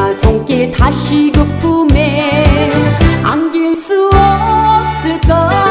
엄마 손길 다시 그 품에 안길 수 없을 것